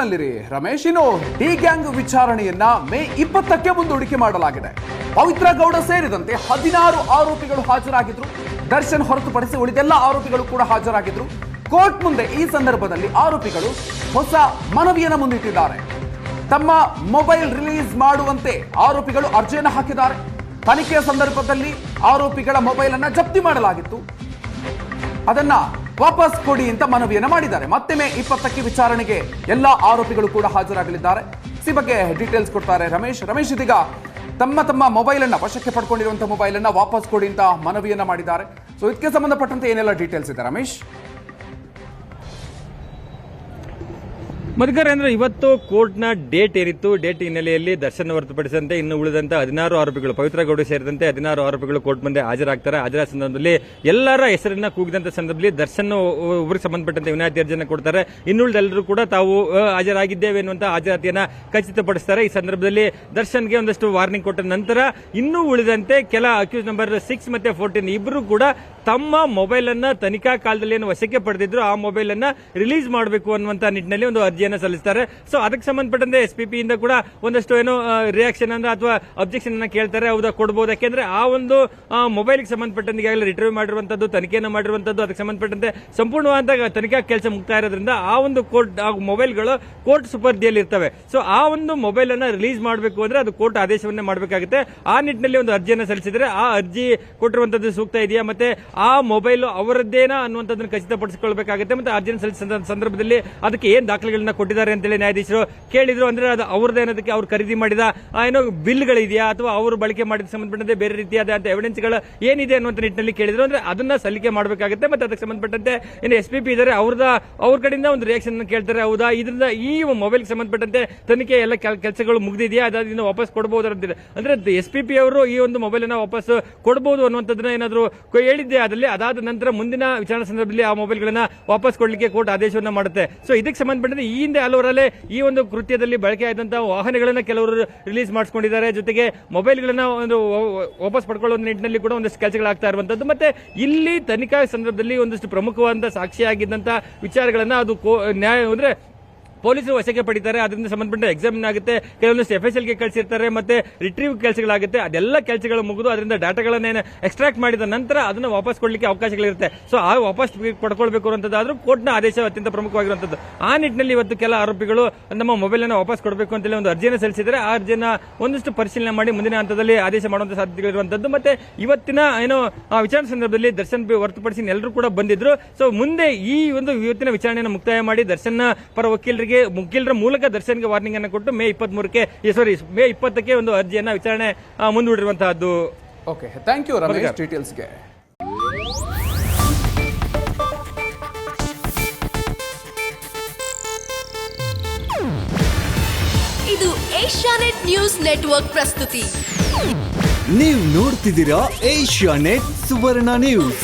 ನಲ್ಲಿರಿ ರಮೇಶ್ ಇನ್ನು D gang ವಿಚಾರಣೆಯನ್ನ May ಇಪ್ಪತ್ತಕ್ಕೆ ಮುಂದೂಡಿಕೆ ಮಾಡಲಾಗಿದೆ. ಪವಿತ್ರ ಗೌಡ ಸೇರಿದಂತೆ ಹದಿನಾರು ಆರೋಪಿಗಳು ಹಾಜರಾಗಿದ್ರು. ದರ್ಶನ್ ಹೊರತುಪಡಿಸಿ ಉಳಿದೆಲ್ಲ ಆರೋಪಿಗಳು ಕೂಡ ಹಾಜರಾಗಿದ್ರು. ಕೋರ್ಟ್ ಮುಂದೆ ಈ ಸಂದರ್ಭದಲ್ಲಿ ಆರೋಪಿಗಳು ಹೊಸ ಮನವಿಯನ್ನು ಮುಂದಿಟ್ಟಿದ್ದಾರೆ. ತಮ್ಮ ಮೊಬೈಲ್ ರಿಲೀಸ್ ಮಾಡುವಂತೆ ಆರೋಪಿಗಳು ಅರ್ಜಿಯನ್ನು ಹಾಕಿದ್ದಾರೆ. ತನಿಖೆಯ ಸಂದರ್ಭದಲ್ಲಿ ಆರೋಪಿಗಳ ಮೊಬೈಲ್ ಅನ್ನ ಜಪ್ತಿ ಮಾಡಲಾಗಿತ್ತು. ಅದನ್ನ ವಾಪಸ್ ಕೊಡಿ ಅಂತ ಮನವಿಯನ್ನು ಮಾಡಿದ್ದಾರೆ. ಮತ್ತೆ ಮೇ ಇಪ್ಪತ್ತಕ್ಕೆ ವಿಚಾರಣೆಗೆ ಎಲ್ಲ ಆರೋಪಿಗಳು ಕೂಡ ಹಾಜರಾಗಲಿದ್ದಾರೆ. ಈ ಬಗ್ಗೆ ಡೀಟೇಲ್ಸ್ ಕೊಡ್ತಾರೆ ರಮೇಶ್. ರಮೇಶ್ ಇದೀಗ ತಮ್ಮ ತಮ್ಮ ಮೊಬೈಲ್ ಅನ್ನ ವಶಕ್ಕೆ ಪಡ್ಕೊಂಡಿರುವಂತಹ ಮೊಬೈಲ್ ಅನ್ನ ವಾಪಸ್ ಕೊಡಿ ಅಂತ ಮನವಿಯನ್ನ ಮಾಡಿದ್ದಾರೆ. ಸೊ ಇದಕ್ಕೆ ಸಂಬಂಧಪಟ್ಟಂತೆ ಏನೆಲ್ಲ ಡೀಟೇಲ್ಸ್ ಇದೆ ರಮೇಶ್? ಮಧುಕರ್ ಅಂದ್ರೆ ಇವತ್ತು ಕೋರ್ಟ್ನ ಡೇಟ್ ಏರಿತ್ತು ಡೇಟ್ ಹಿನ್ನೆಲೆಯಲ್ಲಿ ದರ್ಶನ ಹೊರತುಪಡಿಸಿದಂತೆ ಇನ್ನು ಉಳಿದಂತೆ ಹದಿನಾರು ಆರೋಪಿಗಳು, ಪವಿತ್ರ ಗೌಡ ಸೇರಿದಂತೆ ಹದಿನಾರು ಆರೋಪಿಗಳು ಕೋರ್ಟ್ ಮುಂದೆ ಹಾಜರಾಗ್ತಾರೆ. ಹಾಜರಾದ ಸಂದರ್ಭದಲ್ಲಿ ಎಲ್ಲರ ಹೆಸರನ್ನ ಕೂಗಿದಂತ ಸಂದರ್ಭದಲ್ಲಿ ದರ್ಶನ್ ಒಬ್ಬರಿಗೆ ಸಂಬಂಧಪಟ್ಟಂತೆ ವಿನಾಯಿತಿ ಅರ್ಜಿಯನ್ನು ಕೊಡ್ತಾರೆ. ಇನ್ನುಳಿದೆಲ್ಲರೂ ಕೂಡ ತಾವು ಹಾಜರಾಗಿದ್ದೇವೆ ಎನ್ನುವಂತ ಹಾಜರಾತಿಯನ್ನ ಖಚಿತಪಡಿಸ್ತಾರೆ. ಈ ಸಂದರ್ಭದಲ್ಲಿ ದರ್ಶನ್ಗೆ ಒಂದಷ್ಟು ವಾರ್ನಿಂಗ್ ಕೊಟ್ಟ ನಂತರ ಇನ್ನೂ ಉಳಿದಂತೆ ಕೆಲ ಅಕ್ಯೂಸ್ ನಂಬರ್ ಸಿಕ್ಸ್ ಮತ್ತೆ ಫೋರ್ಟೀನ್ ಇಬ್ಬರು ಕೂಡ ತಮ್ಮ ಮೊಬೈಲ್ ಅನ್ನ ತನಿಖಾ ಕಾಲದಲ್ಲಿ ಏನು ವಶಕ್ಕೆ ಪಡೆದಿದ್ರು, ಆ ಮೊಬೈಲ್ ಅನ್ನ ರಿಲೀಸ್ ಮಾಡಬೇಕು ಅನ್ನುವಂತ ನಿಟ್ಟಿನಲ್ಲಿ ಒಂದು ಅರ್ಜಿಯನ್ನ ಸಲ್ಲಿಸ್ತಾರೆ. ಸೊ ಅದಕ್ಕೆ ಸಂಬಂಧಪಟ್ಟಂತೆ ಎಸ್ ಪಿ ಇಂದ ಕೂಡ ಒಂದಷ್ಟು ಏನೋ ರಿಯಾಕ್ಷನ್ ಅಂದ್ರೆ ಅಥವಾ ಅಬ್ಜೆಕ್ಷನ್ ಅನ್ನ ಕೇಳ್ತಾರೆ, ಹೌದಾ ಕೊಡಬಹುದು ಯಾಕೆಂದ್ರೆ ಆ ಒಂದು ಮೊಬೈಲ್ಗೆ ಸಂಬಂಧಪಟ್ಟಂತೆ ಈಗಾಗಲೇ ರಿಟ್ರೀವ್ ಮಾಡಿರುವಂತದ್ದು, ತನಿಖೆಯನ್ನು ಮಾಡಿರುವಂತದ್ದು, ಅದಕ್ಕೆ ಸಂಬಂಧಪಟ್ಟಂತೆ ಸಂಪೂರ್ಣವಾದ ತನಿಖಾ ಕೆಲಸ ಮುಕ್ತಾಯ ಇರೋದ್ರಿಂದ ಆ ಒಂದು ಕೋರ್ಟ್ ಮೊಬೈಲ್ಗಳು ಕೋರ್ಟ್ ಸುಪರ್ದಿಯಲ್ಲಿ ಇರ್ತವೆ. ಸೊ ಆ ಒಂದು ಮೊಬೈಲ್ ಅನ್ನ ರಿಲೀಸ್ ಮಾಡಬೇಕು ಅಂದ್ರೆ ಅದು ಕೋರ್ಟ್ ಆದೇಶವನ್ನೇ ಮಾಡಬೇಕಾಗುತ್ತೆ. ಆ ನಿಟ್ಟಿನಲ್ಲಿ ಒಂದು ಅರ್ಜಿಯನ್ನು ಸಲ್ಲಿಸಿದ್ರೆ ಆ ಅರ್ಜಿ ಕೊಟ್ಟಿರುವಂತದ್ದು ಸೂಕ್ತ ಇದೆಯಾ? ಮತ್ತೆ ಆ ಮೊಬೈಲ್ ಅವರದ್ದೇನಾ ಅನ್ನುವಂಥದ್ದನ್ನು ಖಚಿತಪಡಿಸಿಕೊಳ್ಬೇಕಾಗುತ್ತೆ. ಮತ್ತೆ ಅರ್ಜಿಯನ್ನು ಸಲ್ಲಿಸಿದ ಸಂದರ್ಭದಲ್ಲಿ ಅದಕ್ಕೆ ಏನ್ ದಾಖಲೆಗಳನ್ನ ಕೊಟ್ಟಿದ್ದಾರೆ ಅಂತೇಳಿ ನ್ಯಾಯಾಧೀಶರು ಕೇಳಿದ್ರು ಅಂದ್ರೆ ಅದು ಅವ್ರದ್ದೇನದಕ್ಕೆ ಅವ್ರು ಖರೀದಿ ಮಾಡಿದ ಏನೋ ಬಿಲ್ಗಳಿದೆಯಾ ಅಥವಾ ಅವರು ಬಳಕೆ ಮಾಡಿದ ಸಂಬಂಧಪಟ್ಟಂತೆ ಬೇರೆ ರೀತಿಯಾದ ಎವಿಡೆನ್ಸ್ಗಳು ಏನಿದೆ ಅನ್ನುವಂತ ನಿಟ್ಟಿನಲ್ಲಿ ಕೇಳಿದ್ರು ಅಂದ್ರೆ ಅದನ್ನ ಸಲ್ಲಿಕೆ ಮಾಡಬೇಕಾಗುತ್ತೆ. ಮತ್ತೆ ಅದಕ್ಕೆ ಸಂಬಂಧಪಟ್ಟಂತೆ ಏನು ಎಸ್ ಪಿ ಪಿ ಇದ್ದಾರೆ, ಅವ್ರದ, ಅವ್ರ ಕಡೆಯಿಂದ ಒಂದು ರಿಯಾಕ್ಷನ್ ಕೇಳ್ತಾರೆ. ಹೌದಾ? ಇದರಿಂದ ಈ ಮೊಬೈಲ್ಗೆ ಸಂಬಂಧಪಟ್ಟಂತೆ ತನಿಖೆ ಎಲ್ಲ ಕೆಲಸಗಳು ಮುಗಿದಿದೆಯಾ? ಅದಾದ್ರಿಂದ ವಾಪಸ್ ಕೊಡಬಹುದು ಅಂತಿದೆ ಅಂದ್ರೆ ಎಸ್ ಪಿ ಪಿ ಅವರು ಈ ಒಂದು ಮೊಬೈಲ್ ಅನ್ನ ವಾಪಸ್ ಕೊಡಬಹುದು ಅನ್ನುವಂಥದ್ದನ್ನ ಏನಾದ್ರು ಹೇಳಿದ್ದೆ ಅದರಲ್ಲಿ. ಅದಾದ ನಂತರ ಮುಂದಿನ ವಿಚಾರಣೆ ಸಂದರ್ಭದಲ್ಲಿ ಆ ಮೊಬೈಲ್ಗಳನ್ನ ವಾಪಸ್ ಕೊಡಲಿಕ್ಕೆ ಕೋರ್ಟ್ ಆದೇಶವನ್ನ ಮಾಡುತ್ತೆ. ಸೊ ಇದಕ್ಕೆ ಸಂಬಂಧಪಟ್ಟಂತೆ ಈ ಹಿಂದೆ ಹಲವರಲ್ಲೇ ಈ ಒಂದು ಕೃತ್ಯದಲ್ಲಿ ಬಳಕೆ ಆದಂತಹ ವಾಹನಗಳನ್ನ ಕೆಲವರು ರಿಲೀಸ್ ಮಾಡಿಸ್ಕೊಂಡಿದ್ದಾರೆ. ಜೊತೆಗೆ ಮೊಬೈಲ್ಗಳನ್ನ ಒಂದು ವಾಪಸ್ ಪಡ್ಕೊಳ್ಳೋ ನಿಟ್ಟಿನಲ್ಲಿ ಕೂಡ ಒಂದಷ್ಟು ಕೆಲಸಗಳಾಗ್ತಾ ಇರುವಂತದ್ದು. ಮತ್ತೆ ಇಲ್ಲಿ ತನಿಖಾ ಸಂದರ್ಭದಲ್ಲಿ ಒಂದಷ್ಟು ಪ್ರಮುಖವಾದ ಸಾಕ್ಷಿಯಾಗಿದ್ದಂತ ವಿಚಾರಗಳನ್ನ ಅದು ನ್ಯಾಯ ಅಂದ್ರೆ ಪೊಲೀಸರು ವಶಕ್ಕೆ ಪಡಿತಾರೆ, ಅದರಿಂದ ಸಂಬಂಧಪಟ್ಟ ಎಕ್ಸಾಮಿನ್ ಆಗುತ್ತೆ ಕೆಲವೊಂದಿಷ್ಟು ಎಫ್ ಎಸ್ ಎಲ್ಗೆ ಕಳಿಸಿರ್ತಾರೆ, ಮತ್ತೆ ರಿಟ್ರೀವ್ ಕೆಲಸಗಳಾಗುತ್ತೆ, ಅದೆಲ್ಲ ಕೆಲಸಗಳು ಮುಗಿದು ಅದರಿಂದ ಡಾಟಾಗಳನ್ನ ಎಕ್ಸ್ಟ್ರಾಕ್ಟ್ ಮಾಡಿದ ನಂತರ ಅದನ್ನ ವಾಪಸ್ ಕೊಡ್ಲಿಕ್ಕೆ ಅವಕಾಶಗಳಿರುತ್ತೆ. ಸೊ ಆ ವಾಪಸ್ ಪಡ್ಕೊಳ್ಬೇಕು ಅನ್ನೋದಾದ್ರೂ ಕೋರ್ಟ್ನ ಆದೇಶ ಅತ್ಯಂತ ಪ್ರಮುಖವಾಗಿರುವಂತದ್ದು ಆ ನಿಟ್ಟಿನಲ್ಲಿ ಇವತ್ತು ಕೆಲ ಆರೋಪಿಗಳು ನಮ್ಮ ಮೊಬೈಲ್ ಅನ್ನು ವಾಪಸ್ ಕೊಡಬೇಕು ಅಂತೇಳಿ ಒಂದು ಅರ್ಜಿಯನ್ನು ಸಲ್ಲಿಸಿದರೆ ಆ ಅರ್ಜಿಯನ್ನ ಒಂದಷ್ಟು ಪರಿಶೀಲನೆ ಮಾಡಿ ಮುಂದಿನ ಹಂತದಲ್ಲಿ ಆದೇಶ ಮಾಡುವಂತ ಸಾಧ್ಯತೆಗಳಿರುವಂತದ್ದು ಮತ್ತೆ ಇವತ್ತಿನ ಏನು ವಿಚಾರಣೆ ಸಂದರ್ಭದಲ್ಲಿ ದರ್ಶನ್ ಹೊರತುಪಡಿಸಿ ಎಲ್ಲರೂ ಕೂಡ ಬಂದಿದ್ರು. ಸೊ ಮುಂದೆ ಈ ಒಂದು ಇವತ್ತಿನ ವಿಚಾರಣೆಯನ್ನು ಮುಕ್ತಾಯ ಮಾಡಿ ದರ್ಶನ್ ಪರ ವಕೀಲರಿಗೆ ವಕೀಲರ ಮೂಲಕ ದರ್ಶನ್ಗೆ ವಾರ್ನಿಂಗ್ ಅನ್ನು ಕೊಟ್ಟು ಮೇ ಇಪ್ಪತ್ತ್ ಮೂರಕ್ಕೆ ಸಾರಿ ಮೇ ಇಪ್ಪತ್ತಕ್ಕೆ ಒಂದು ಅರ್ಜಿಯನ್ನ ವಿಚಾರಣೆ ಮುಂದೂಡಿರುವಂತಹದ್ದು. ಓಕೆ ಥ್ಯಾಂಕ್ ಯು ರಮೇಶ್ ಡೀಟೇಲ್ಸ್ಗೆ ಇದು ಏಷ್ಯಾನೆಟ್ ನ್ಯೂಸ್ ನೆಟ್ವರ್ಕ್ ಪ್ರಸ್ತುತಿ. ನೀವು ನೋಡ್ತಿದ್ದೀರಾ ಏಷ್ಯಾ ನೆಟ್ ಸುವರ್ಣ ನ್ಯೂಸ್.